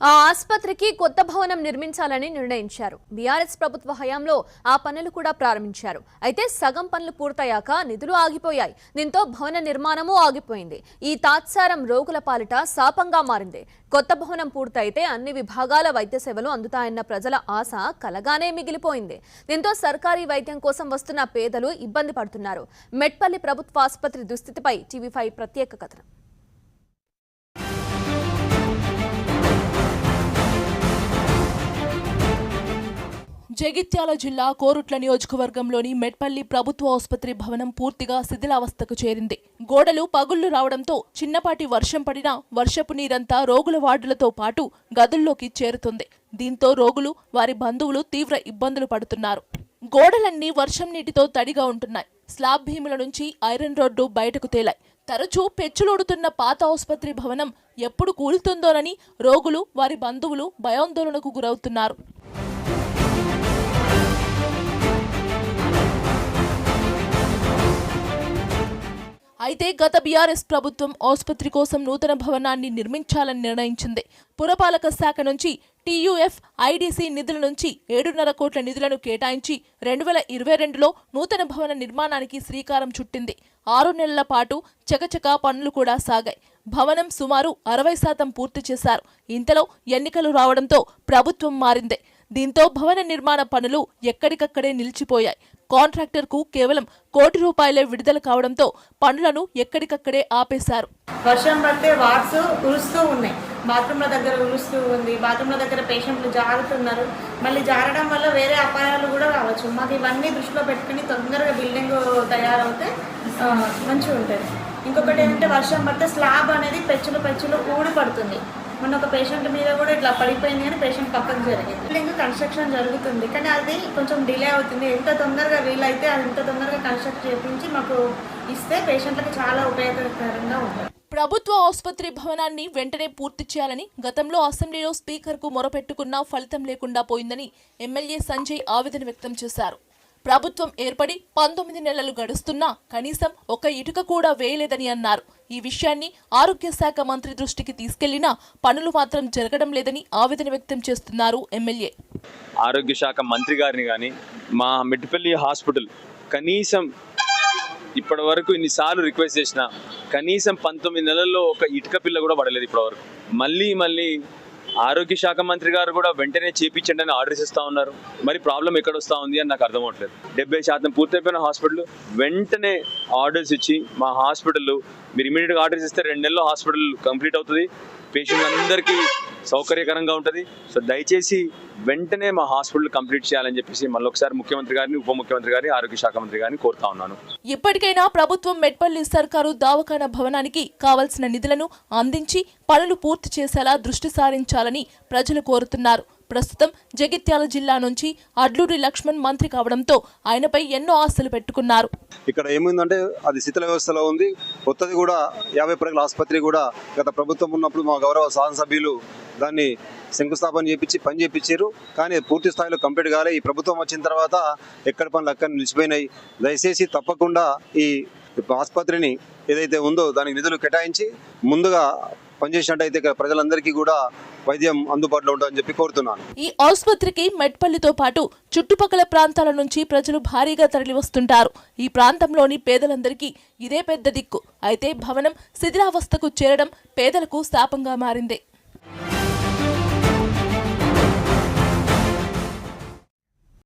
ఆ ఆసుపత్రికి కొత్త భవనం నిర్మించాలని నిర్ణయించారు. బీఆర్ఎస్ ప్రభుత్వ హయాంలో ఆ పనులు కూడా ప్రారంభించారు. అయితే సగం పనులు పూర్తయ్యాక నిధులు ఆగిపోయాయి. దీంతో భవన నిర్మాణము ఆగిపోయింది. ఈ తాత్సారం రోగుల పాలిట శాపంగా మారింది. కొత్త భవనం పూర్తయితే అన్ని విభాగాల వైద్య సేవలు అందుతాయన్న ప్రజల ఆశ కలగానే మిగిలిపోయింది. దీంతో సర్కారీ వైద్యం కోసం వస్తున్న పేదలు ఇబ్బంది పడుతున్నారు. మెట్పల్లి ప్రభుత్వ ఆసుపత్రి దుస్థితిపై టీవీ ఫైవ్ ప్రత్యేక కథనం. జగిత్యాల జిల్లా కోరుట్ల నియోజకవర్గంలోని మెట్పల్లి ప్రభుత్వ ఆసుపత్రి భవనం పూర్తిగా శిథిలావస్థకు చేరింది. గోడలు పగుళ్ళు రావడంతో చిన్నపాటి వర్షం పడినా వర్షపు నీరంతా రోగుల వార్డులతో పాటు గదుల్లోకి చేరుతుంది. దీంతో రోగులు వారి బంధువులు తీవ్ర ఇబ్బందులు పడుతున్నారు. గోడలన్నీ వర్షం నీటితో తడిగా ఉంటున్నాయి. స్లాబ్ భీముల నుంచి ఐరన్ రోడ్డు బయటకు తేలాయి. తరచూ పెచ్చులోడుతున్న పాత ఆసుపత్రి భవనం ఎప్పుడు కూలుతుందోనని రోగులు వారి బంధువులు భయాందోళనకు గురవుతున్నారు. అయితే గత బీఆర్ఎస్ ప్రభుత్వం ఆసుపత్రి కోసం నూతన భవనాన్ని నిర్మించాలని నిర్ణయించింది. పురపాలక శాఖ నుంచి టీయూఎఫ్ ఐడీసీ నిధుల నుంచి ఏడున్నర కోట్ల నిధులను కేటాయించి రెండు వేల ఇరవై రెండులో నూతన భవన నిర్మాణానికి శ్రీకారం చుట్టింది. ఆరు నెలల పాటు చకచకా పనులు కూడా సాగాయి. భవనం సుమారు అరవై శాతం పూర్తి చేశారు. ఇంతలో ఎన్నికలు రావడంతో ప్రభుత్వం మారింది. దీంతో భవన నిర్మాణ పనులు ఎక్కడికక్కడే నిలిచిపోయాయి. కాంట్రాక్టర్కు కేవలం కోటి రూపాయలే విడుదల కావడంతో పనులను ఎక్కడికక్కడే ఆపేశారు. వర్షం పడితే వాట్స్ కురుస్తూ ఉన్నాయి. బాత్రూమ్ల దగ్గర కురుస్తూ ఉంది. బాత్రూమ్ల దగ్గర పేషెంట్లు జారుతున్నారు. మళ్ళీ జారడం వల్ల వేరే అపాయాలు కూడా రావచ్చు. మాకు ఇవన్నీ దృష్టిలో పెట్టుకుని తొందరగా బిల్డింగ్ తయారవుతే మంచిగా ఉంటుంది ఇంకొకటి ఏంటంటే వర్షం పడితే స్లాబ్ అనేది పెచ్చులు పెచ్చులు ఊడి పడుతుంది. మొన్న ఒక పేషెంట్ మీద కూడా ఇట్లా పడిపోయింది కానీ పేషెంట్ పక్కకు జరిగింది. ఇంకా కన్స్ట్రక్షన్ జరుగుతుంది. కానీ అది కొంచెం డిలే అవుతుంది. ఎంత తొందరగా వీలైతే అది ఎంత తొందరగా కన్స్ట్రక్ట్ చేయించి మాకు ఇస్తే పేషెంట్లకు చాలా ఉపయోగకరంగా ఉంటుంది. ప్రభుత్వ ఆసుపత్రి భవనాన్ని వెంటనే పూర్తి చేయాలని గతంలో అసెంబ్లీలో స్పీకర్కు మొరపెట్టుకున్నా ఫలితం లేకుండా పోయిందని ఎమ్మెల్యే సంజయ్ ఆవేదన వ్యక్తం చేశారు. ప్రభుత్వం ఏర్పడి పంతొమ్మిది నెలలు గడుస్తున్నా కనీసం ఒక ఇటుక కూడా వేయలేదని అన్నారు. ఈ విషయాన్ని ఆరోగ్య శాఖ మంత్రి దృష్టికి తీసుకెళ్ళినా పనులు మాత్రం జరగడం లేదని ఆవేదన వ్యక్తం చేస్తున్నారు ఎమ్మెల్యే. ఆరోగ్య శాఖ మంత్రి గారిని కానీ మా మిడ్పల్లి హాస్పిటల్ కనీసం ఇప్పటి వరకు ఇన్నిసార్లు రిక్వెస్ట్ చేసిన కనీసం పంతొమ్మిది నెలల్లో ఒక ఇటుక పిల్ల కూడా పడలేదు ఇప్పటి వరకు మళ్ళీ మళ్ళీ ఆరోగ్య శాఖ మంత్రి గారు కూడా వెంటనే చేపించండి అని ఆర్డర్స్ ఇస్తా ఉన్నారు. మరి ప్రాబ్లం ఎక్కడ వస్తా ఉంది అని నాకు అర్థమవట్లేదు. డెబ్బై శాతం పూర్తయిపోయిన హాస్పిటల్ వెంటనే ఆర్డర్స్ ఇచ్చి మా హాస్పిటల్ మీరు ఇమీడియట్గా ఆర్డర్స్ ఇస్తే రెండు నెలల్లో హాస్పిటల్ కంప్లీట్ అవుతుంది. పేషెంట్ అందరికీ సౌకర్యకరంగా ఉంటుంది. సో దయచేసి వెంటనే మా హాస్పిటల్ కంప్లీట్ చేయాలని చెప్పేసి మళ్ళీ ఒకసారి ముఖ్యమంత్రి గారిని ఉప ముఖ్యమంత్రి గారిని ఆరోగ్య శాఖ మంత్రి గారిని కోరుతా ఉన్నాను. ఇప్పటికైనా ప్రభుత్వం మెట్పల్లి సర్కారు దావఖానా భవనానికి కావలసిన నిధులను అందించి పనులు పూర్తి చేసేలా దృష్టి సారించాలని ప్రజలు కోరుతున్నారు. ప్రస్తుతం జగిత్యాల జిల్లా నుంచి అడ్లూరి లక్ష్మణ్ మంత్రి కావడంతో ఆయనపై ఎన్నో ఆశలు పెట్టుకున్నారు. ఇక్కడ ఏమైందంటే అది శిథిల వ్యవస్థలో ఉంది. కొత్తది కూడా యాభై పడగల ఆసుపత్రి కూడా గత ప్రభుత్వం ఉన్నప్పుడు మా గౌరవ శాసనసభ్యులు దాన్ని శంకుస్థాపన చేపించి పని చేపించారు. కానీ పూర్తి స్థాయిలో కంప్లీట్ కాలే. ఈ ప్రభుత్వం వచ్చిన తర్వాత ఎక్కడ పనులు అక్కడ నిలిచిపోయినాయి. దయచేసి తప్పకుండా ఈ ఆసుపత్రిని ఏదైతే ఉందో దానికి నిధులు కేటాయించి ముందుగా పనిచేసినట్టయితే ఇక్కడ ప్రజలందరికీ కూడా వైద్యం అందుబాటులో ఉంటుందని చెప్పి కోరుతున్నాను. ఈ ఆసుపత్రికి మెట్పల్లితో పాటు చుట్టుపక్కల ప్రాంతాల నుంచి ప్రజలు భారీగా తరలివస్తుంటారు. ఈ ప్రాంతంలోని పేదలందరికీ ఇదే పెద్ద దిక్కు. అయితే భవనం శిథిలావస్థకు చేరడం పేదలకు శాపంగా మారింది.